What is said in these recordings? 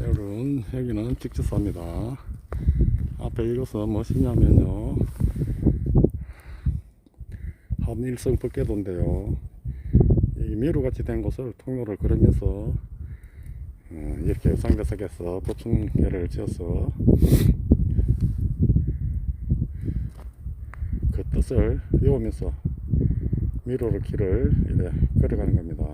여러분 여기는 직지사입니다. 앞에 이것은 무엇이냐면요. 한일성 법계도인데요. 이 미루같이 된 곳을 통로를 걸으면서 어, 이렇게 상대석에서 보충계를 지어서 그 뜻을 외우면서 미로를 길을 이래 걸어가는 겁니다.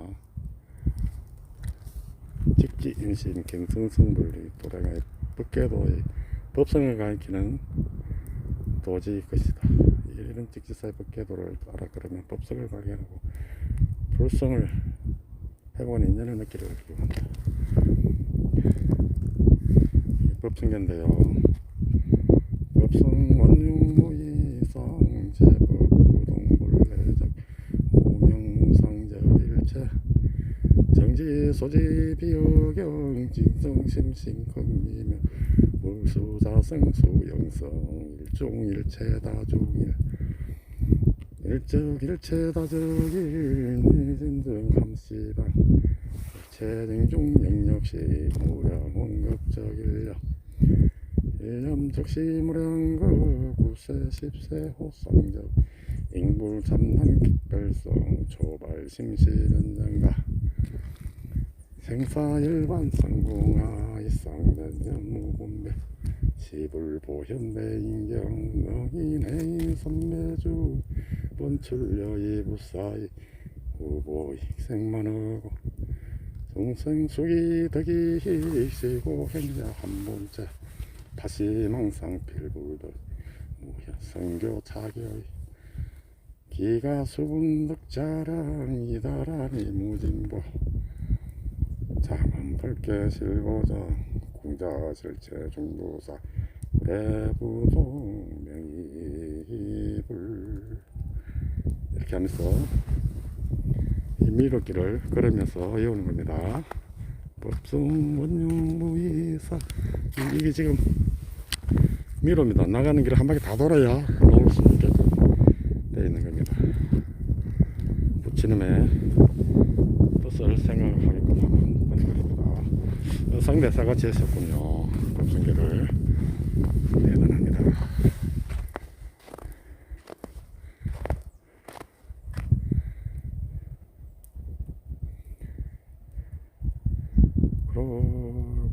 직지 인신 경성성불리 도량의 법계도의 법성을 가리키는 도지 것이다. 이런 직지사의 법계도를 따라 걸으면 법성을 발견하고 불성을 해본 인연의 느끼를 기원한다. 법성계인데요. 법성 원흉무이상 제법 구동불례적 오명무상절일체 소지 비유경 징성심신금미며 물수자성 수영성 일종일체 다중일. 일적 일체 다적일 니진등 감시방. 체증중 영역시 무량원급적일력 일념적시 무량급 구세 십세 호상적. 인불 참난極별성 초발 심시변장가 생사 일반 상궁하 이상변년 무분배 시불 보현배 인경 명인해인 선매주 본출려이 부사이 후보 익생만하고 동생수기 덕이 희시고 행자 한본째 다시 망상 필불도 무현성교 자결이 기가 수분 덕자랑 이다라니 무진보 자만 밝게 실고자 공자 실체 중도사 내부동 명이불 이렇게 하면서 이 미로길을 걸으면서 외우는 겁니다. 법성 원용 무이사 이게 지금 미로입니다. 나가는 길을 한 바퀴 다 돌아야 나올 수 있게 되어 있는 겁니다. 부처님의 뜻을 생각하게끔 하는 상대사가 지으셨군요. 법성계를 대단합니다.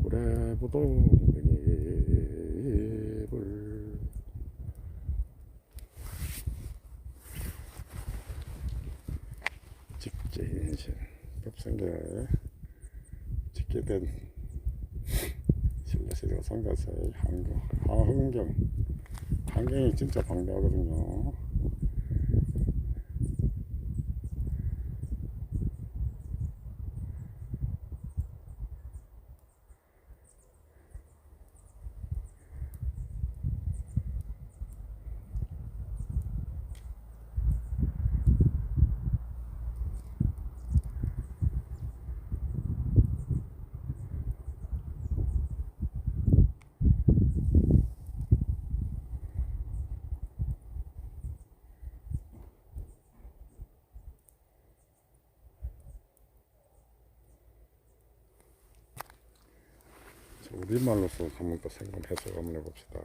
그래 부동이불 직진신 법성계에 짓게 된 신라시대가 성가사의 한경, 하흥경. 한경이 진짜 방대하거든요 우리말로서 한번 또 생각해서 한번 해봅시다